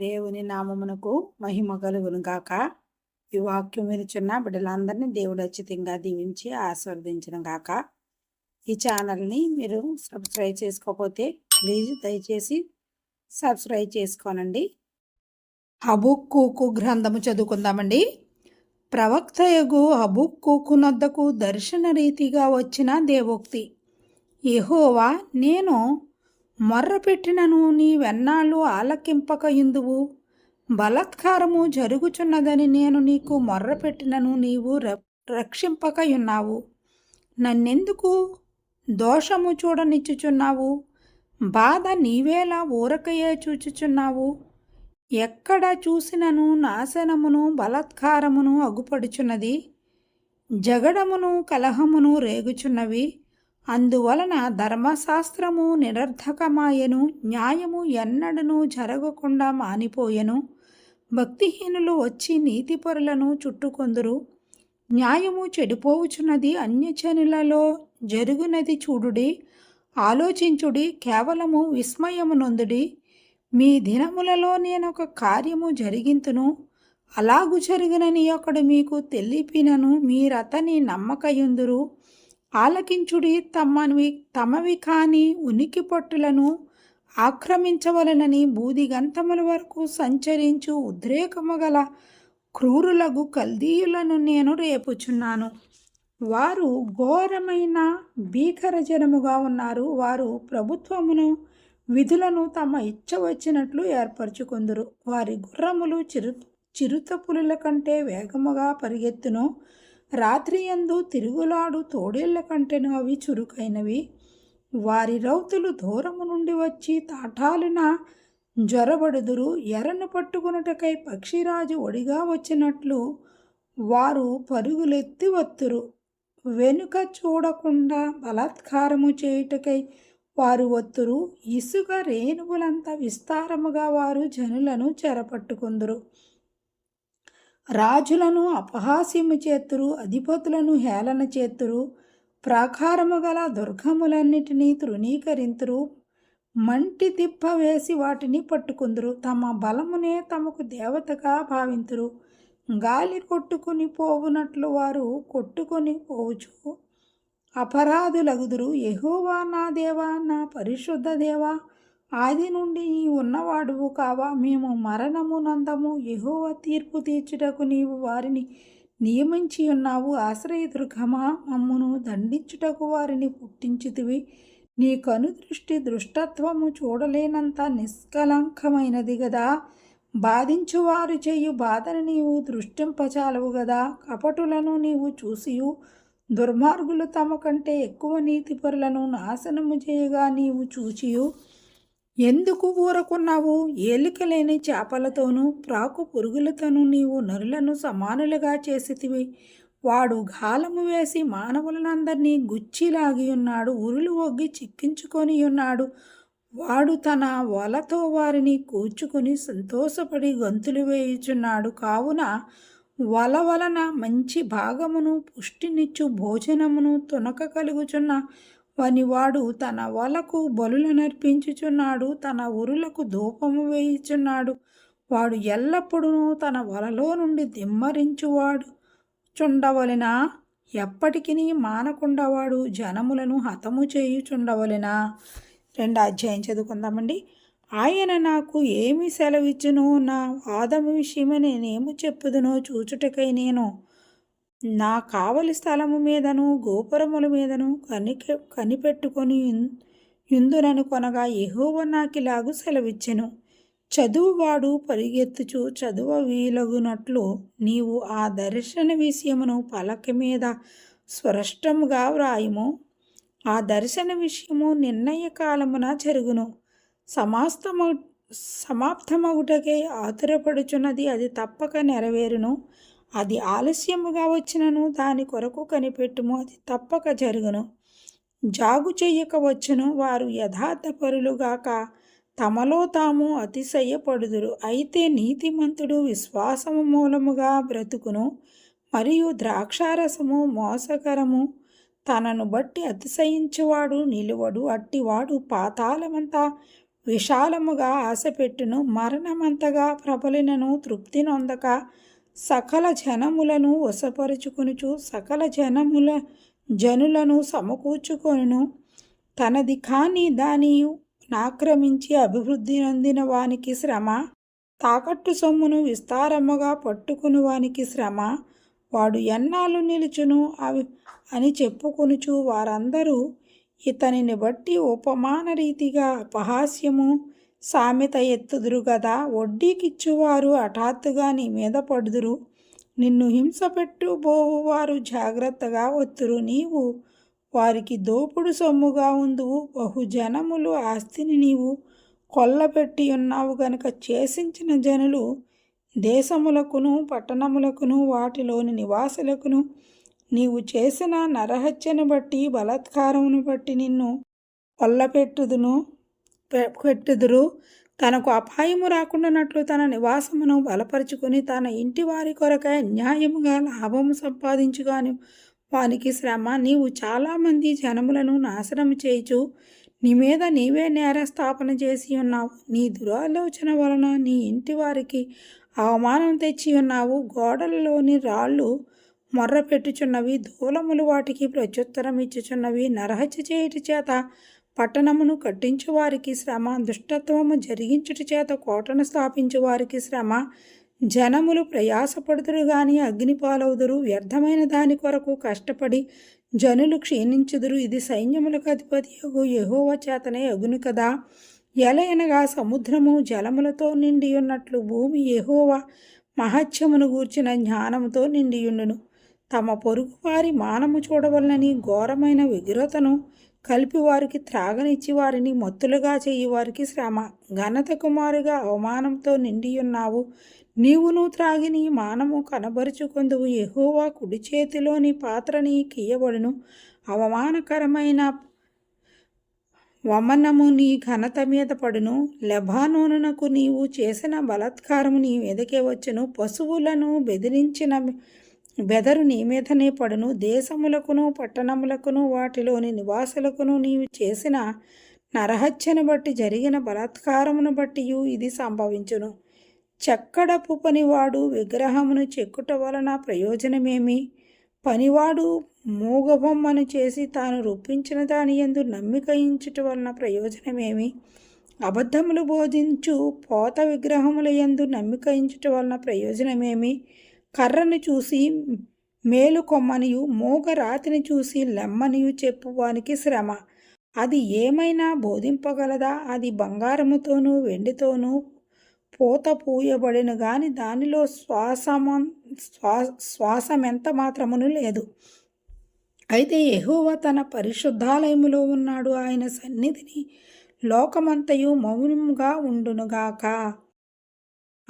దేవుని నామమునకు మహిమ కలుగును గాక. ఈ వాక్యం వినుచున్న బిడ్డలందరినీ దేవుడు అచ్చితంగా దీవించి ఆస్వాదించిన గాక. ఈ ఛానల్ని మీరు సబ్స్క్రైబ్ చేసుకోకపోతే ప్లీజ్ దయచేసి సబ్స్క్రైబ్ చేసుకోనండి. హబుక్కూకు గ్రంథము చదువుకుందామండి. ప్రవక్తయగు హబుక్కూకునొద్దకు దర్శన రీతిగా వచ్చిన దేవోక్తి. ఎహోవా నేను మొర్రపెట్టినను నీవెన్నాళ్ళు ఆలకింపక ఇందువు బలత్కారము జరుగుచున్నదని నేను నీకు మొర్రపెట్టినను నీవు ర- రక్షింపకయున్నావు నన్నెందుకు దోషము చూడనిచ్చుచున్నావు? బాధ నీవేలా ఊరకయే చూచుచున్నావు? ఎక్కడ చూసినను నాశనమును బలత్కారమును అగుపడుచున్నది? జగడమును కలహమును రేగుచున్నవి? అందువలన ధర్మశాస్త్రము నిరర్ధకమాయను న్యాయము ఎన్నడను జరగకుండా మానిపోయెను. భక్తిహీనులు వచ్చి నీతిపరులను చుట్టుకొందురు. న్యాయము చెడిపోవుచున్నది అన్యజనులలో జరుగునది చూడుడి. ఆలోచించుడి కేవలము విస్మయము నొందుడి. మీ దినములలో నేనొక కార్యము జరిగింతును. అలాగు జరిగినని ఒకడు మీకు తెలిపినను మీరతని నమ్మకయుందురు. ఆలకించుడి తమవి తమవి కాని ఉనికి పొట్టులను ఆక్రమించవలనని బూదిగంతముల వరకు సంచరించు ఉద్రేకము గల క్రూరులగు కల్దీయులను నేను రేపుచున్నాను. వారు ఘోరమైన భీకరజనముగా ఉన్నారు. వారు ప్రభుత్వమును విధులను తమ ఇచ్చ వచ్చినట్లు ఏర్పరచుకుందరు. వారి గుర్రములు చిరు చిరుత పులుల కంటే వేగముగా పరిగెత్తును. రాత్రియందు తిరుగులాడు తోడేళ్ళ కంటెను అవి చురుకైనవి. వారి రౌతులు దూరము నుండి వచ్చి తాటాలున జ్వరబడుదురు. ఎర్రను పట్టుకున్నటకై పక్షిరాజు ఒడిగా వచ్చినట్లు వారు పరుగులెత్తి వత్తురు. వెనుక చూడకుండా బలాత్కారము చేయుటకై వారు వత్తురు. ఇసుక రేణువులంత విస్తారముగా వారు జనులను చెరపట్టుకుందరు. రాజులను అపహాస్యము చేతురు అధిపతులను హేళన చేతురు ప్రాకారము గల దుర్గములన్నిటినీ తృణీకరింతురు మంటి తిప్ప వేసి వాటిని పట్టుకుందురు తమ బలమునే తమకు దేవతగా భావింతురు. గాలి కొట్టుకుని పోవునట్లు వారు కొట్టుకొని పోవచ్చు అపరాధులగుదురు. ఎహోవా నా దేవా నా పరిశుద్ధ దేవా ఆది నుండి ఉన్నవాడువు కావా? మేము మరణము నందము. ఎహోవ తీర్పు తీర్చుటకు నీవు వారిని నియమించి ఉన్నావు. ఆశ్రయదుర్గమా? మమ్మును దండించుటకు వారిని పుట్టించుతివి. నీ కనుదృష్టి దృష్టత్వము చూడలేనంత నిష్కలంకమైనది గదా? బాధించువారు చేయు బాధను నీవు దృష్టింపచాలవు గదా? కపటులను నీవు చూసియు. దుర్మార్గులు తమ కంటే ఎక్కువ నీతిపరులను నాశనము చేయగా నీవు చూచియు. ఎందుకు ఊరకున్నావు? ఏలికలేని చేపలతోనూ ప్రాకు పురుగులతోనూ నీవు నరులను సమానులుగా చేసితివి. వాడు గాలము వేసి మానవులనందరినీ గుచ్చిలాగి ఉన్నాడు ఉరులు ఒగ్గి చిక్కించుకొని ఉన్నాడు. వాడు తన వలతో వారిని కూర్చుకొని సంతోషపడి గంతులు వేయుచున్నాడు. కావున వల వలన మంచి భాగమును పుష్టినిచ్చు భోజనమును తునక కలుగుచున్న వనివాడు తన వలకు బలులనర్పించుచున్నాడు తన ఉరులకు ధూపము వేయుచున్నాడు. వాడు ఎల్లప్పుడూ తన వలలో నుండి దిమ్మరించువాడు. చుండవలెనా? ఎప్పటికీ మానకుండా వాడు జనములను హతము చేయుచుండవలెనా? రెండు అధ్యాయం చదువుకుందామండి. ఆయన నాకు ఏమి సెలవిచ్చునో? నా వాదము విషయమని నేనేమి చెప్పుదునో చూచుటకై నేను నా కావలి స్థలము మీదను గోపురముల మీదను కనిక కనిపెట్టుకొని యున్- యుందునను కొనగా ఎహోవ నాకిలాగు సెలవిచ్చెను. చదువువాడు పరిగెత్తుచు చదువ వీలగునట్లు నీవు ఆ దర్శన విషయమును పలక మీద స్పష్టముగా వ్రాయుము. ఆ దర్శన విషయము నిర్ణయ కాలమున జరుగును. సమాస్తమ సమాప్తమగుటకే ఆతురపడుచున్నది అది తప్పక నెరవేరును. అది ఆలస్యముగా వచ్చినను దాని కొరకు కనిపెట్టుము అది తప్పక జరుగును. జాగు చెయ్యక వచ్చును వారు యథార్థపరులుగాక తమలో తాము అతిశయపడుదురు. అయితే నీతిమంతుడు విశ్వాసము మూలముగా బ్రతుకును మరియు ద్రాక్షారసము మోసకరము. తనను బట్టి అతిశయించువాడు నిలువడు అట్టివాడు పాతాళమంతా విశాలముగా ఆశపెట్టును. మరణమంతగా ప్రబలినను తృప్తి నొందక సకల జనములను వశపరుచుకొనుచు సకల జనముల జనులను సమకూర్చుకొను తనది కాని దాని ఆక్రమించి అభివృద్ధి నొందిన వానికి శ్రమ తాకట్టు సొమ్మును విస్తారముగా పట్టుకుని వానికి శ్రమ. వాడు ఎన్నాళ్ళు నిలుచును అవి అని చెప్పుకొనుచు వారందరూ ఇతనిని బట్టి ఉపమాన రీతిగా అపహాస్యము సామెత ఎత్తుదురు కదా వడ్డీకిచ్చువారు హఠాత్తుగా నీ మీద పడుదురు. నిన్ను హింస పెట్టుబోవు బోవువారు జాగ్రత్తగా ఒత్తురు నీవు. వారికి దోపుడు సొమ్ముగా ఉందువు. బహుజనములు ఆస్తిని నీవు. కొల్లపెట్టి ఉన్నావు గనుక చేసించిన జనులు దేశములకును పట్టణములకును వాటిలోని నివాసులకును. నీవు చేసిన నరహత్యను బట్టి బలాత్కారమును బట్టి నిన్ను కొల్లపెట్టుదును పెట్టుదురు. తనకు అపాయము రాకుండానట్లు తన నివాసమును బలపరుచుకొని తన ఇంటి వారి కొరకై న్యాయముగా లాభము సంపాదించుగాని వానికి శ్రమ. నీవు చాలామంది జనములను నాశనం చేయుచు నీ మీద నీవే నేరస్థాపన చేసి ఉన్నావు. నీ దురాలోచన వలన నీ ఇంటి వారికి అవమానం తెచ్చి ఉన్నావు. గోడలలోని రాళ్ళు మొర్ర పెట్టుచున్నవి దూలములు వాటికి ప్రత్యుత్తరం ఇచ్చుచున్నవి నరహత్య చేయుటి చేత పట్టణమును కట్టించు వారికి శ్రమ దుష్టత్వము జరిగించుట చేత కోటను స్థాపించు వారికి శ్రమ. జనములు ప్రయాసపడుదురు గాని అగ్నిపాలవుదురు వ్యర్థమైన దాని కొరకు కష్టపడి జనులు క్షీణించుదురు. ఇది సైన్యములకు అధిపతి యహోవ చేతనే అగును కదా. ఎలయనగా సముద్రము జలములతో నిండి ఉన్నట్లు భూమి యహోవ మహత్యమును గూర్చిన జ్ఞానముతో నిండియుండును. తమ పొరుగువారి మానము చూడవలనని ఘోరమైన విగ్రతను కలిపి వారికి త్రాగనిచ్చి వారిని మత్తులుగా చేయి వారికి శ్రమ. ఘనత కుమారుగా అవమానంతో నిండియున్నావు. నీవును త్రాగి నీ మానము కనబరుచుకుందువు. ఎహోవా కుడి చేతిలోని పాత్రని కీయబడును అవమానకరమైన వమనము నీ ఘనత మీద పడును. లెబానోనునకు నీవు చేసిన బలాత్కారము నీ మీదకే వచ్చును. పశువులను బెదిరించిన బెదరు నీ మీదనే పడును దేశములకును పట్టణములకును వాటిలోని నివాసులకును నీవు చేసిన నరహత్యను బట్టి జరిగిన బలాత్కారమును బట్టి ఇది సంభవించును. చెక్కడపు పనివాడు విగ్రహమును చెక్కుట వలన ప్రయోజనమేమి? పనివాడు మూగబొమ్మను చేసి తాను రూపించిన దాని ఎందు నమ్మిక ఇంచుట వలన ప్రయోజనమేమి? అబద్ధములు బోధించు పోత విగ్రహముల యందు నమ్మిక ఇంచుట వలన ప్రయోజనమేమి? కర్రను చూసి మేలుకొమ్మనియు మూగ రాతిని చూసి లెమ్మనియు చెప్పువానికి శ్రమ. అది ఏమైనా బోధింపగలదా? అది బంగారముతోనూ వెండితోనూ పూత పూయబడిన గాని దానిలో శ్వాసమ శ్వా శ్వాసమెంత మాత్రమును లేదు. అయితే యెహోవ తన పరిశుద్ధాలయములో ఉన్నాడు. ఆయన సన్నిధిని లోకమంతయు మౌనంగా ఉండునుగాక.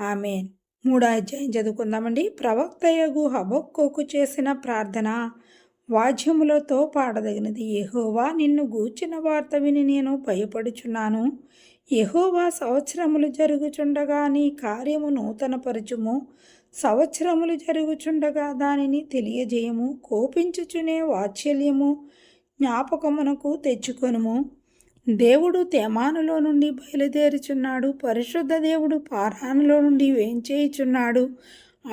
ఆమెన్. మూడో అధ్యాయం చదువుకుందామండి. ప్రవక్తయగు హబక్కోకు చేసిన ప్రార్థన వాద్యములతో పాడదగినది. యహోవా నిన్ను గూర్చిన వార్త విని నేను భయపడుచున్నాను. యహోవా సంవత్సరములు జరుగుచుండగా నీ కార్యము నూతనపరచుము. సంవత్సరములు జరుగుచుండగా దానిని తెలియజేయము. కోపించుచునే వాత్సల్యము జ్ఞాపకమునకు తెచ్చుకొనుము. దేవుడు తేమానులో నుండి బయలుదేరుచున్నాడు. పరిశుద్ధ దేవుడు పారానులో నుండి వేంచేయుచున్నాడు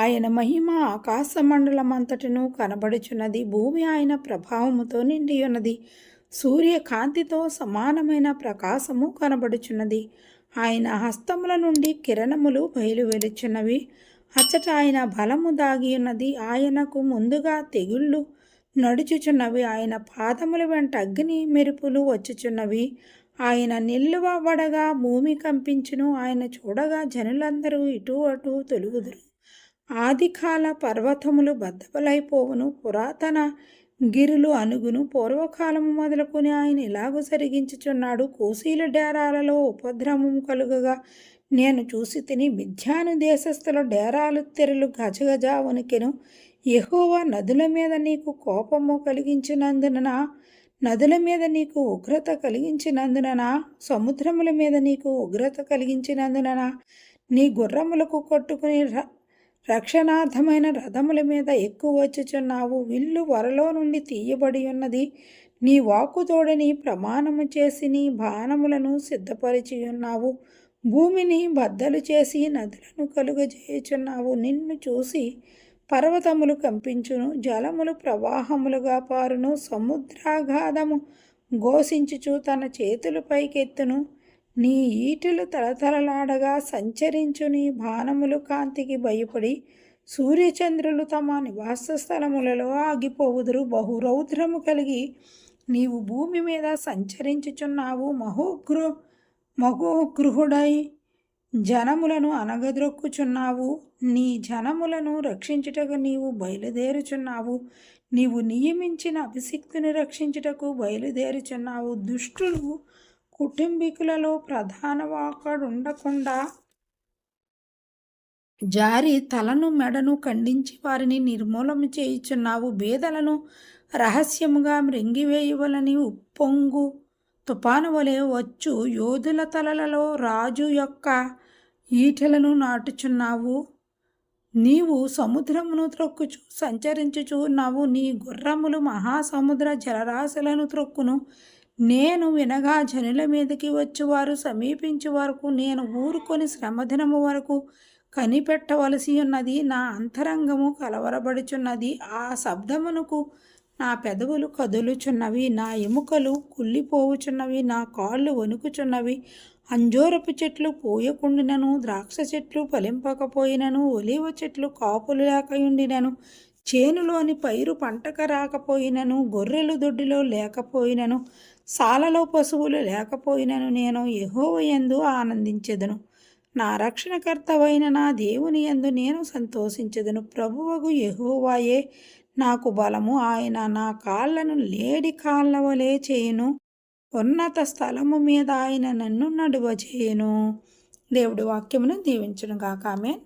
ఆయన మహిమ ఆకాశ మండలమంతటను కనబడుచున్నది. భూమి ఆయన ప్రభావముతో నిండి ఉన్నది సూర్యకాంతితో సమానమైన ప్రకాశము కనబడుచున్నది. ఆయన హస్తముల నుండి కిరణములు బయలువెలుచున్నవి. అచ్చట ఆయన బలము దాగి ఉన్నది. ఆయనకు ముందుగా తెగుళ్ళు నడుచుచున్నవి. ఆయన పాదముల వెంట అగ్ని మెరుపులు వచ్చుచున్నవి. ఆయన నిల్వబడగా భూమి కంపించును. ఆయన చూడగా జనులందరూ ఇటు అటు తొలుగుదురు. ఆదికాల పర్వతములు బద్దపలైపోవును పురాతన గిరులు అనుగును పూర్వకాలము మొదలుకొని ఆయన ఇలాగూ సరిగించుచున్నాడు కోసీల డేరాలలో ఉపద్రవం కలుగగా. నేను చూసి తిని మిథ్యాను దేశస్థుల డేరాలు తెరలు గజగజ వణికెను యహోవా నదుల మీద నీకు కోపము కలిగించినందున నదుల మీద నీకు ఉగ్రత కలిగించినందున సముద్రముల మీద నీకు ఉగ్రత కలిగించినందున నీ గుర్రములకు కొట్టుకుని ర- రక్షణార్థమైన రథముల మీద ఎక్కువ వచ్చుచున్నావు. విల్లు వరలో నుండి తీయబడి ఉన్నది. నీ వాకుతోడని ప్రమాణము చేసి నీ బాణములను సిద్ధపరిచి ఉన్నావు భూమిని బద్దలు చేసి నదులను కలుగజేయుచున్నావు. నిన్ను చూసి పర్వతములు కంపించును జలములు ప్రవాహములుగా పారును సముద్రాఘాధము ఘోషించుచు తన చేతులు పైకెత్తును. నీ ఈటెలు తలతలలాడగా సంచరించు నీ బాణములు కాంతికి భయపడి సూర్యచంద్రులు తమ నివాస స్థలములలో ఆగిపోవుదురు. బహురౌద్రము కలిగి నీవు భూమి మీద సంచరించుచున్నావు. మహోగృ మహోగృహుడై జనములను అనగద్రొక్కుచున్నావు నీ జనములను రక్షించుటకు నీవు బయలుదేరుచున్నావు. నీవు నియమించిన అభిషిక్తుని రక్షించుటకు బయలుదేరుచున్నావు. దుష్టులు కుటుంబీకులలో ప్రధాన వాకడుండకుండా జారి తలను మెడను ఖండించి వారిని నిర్మూలన చేయుచున్నావు. బేదలను రహస్యముగా మృంగివేయవలని ఉప్పొంగు తుపాను వలె వచ్చు. యోధుల తలలలో రాజు యొక్క ఈటెలను నాటుచున్నావు. నీవు సముద్రమును త్రొక్కుచు సంచరించుచు ఉన్నావు నీ గుర్రములు మహాసముద్ర జలరాశులను త్రొక్కును. నేను వినగా జనుల మీదకి వచ్చేవారు సమీపించే వరకు నేను ఊరుకొని శ్రమదినము వరకు కనిపెట్టవలసి ఉన్నది నా అంతరంగము కలవరబడుచున్నది ఆ శబ్దమునకు నా పెదవులు కదులుచున్నవి నా ఎముకలు కుళ్ళిపోవుచున్నవి నా కాళ్ళు వణుకుచున్నవి అంజూరపు చెట్లు పూయకుండినను ద్రాక్ష చెట్లు ఫలింపకపోయినను ఒలివ చెట్లు కాపులు లేకయుండినను చేనులోని పైరు పంటక రాకపోయినను గొర్రెలు దొడ్డిలో లేకపోయినను సాలలో పశువులు లేకపోయినను నేను యెహోవయందు ఆనందించెదను. నా రక్షణకర్తవైన నా దేవుని యందు నేను సంతోషించెదను. ప్రభువగు యహోవాయే నాకు బలము. ఆయన నా కాళ్ళను లేడి కాళ్ళ వలె చేయును. ఉన్నత స్థలము మీద ఆయన నన్ను నడువచేయును దేవుడి వాక్యమును దీవించును గాక ఆమెన్.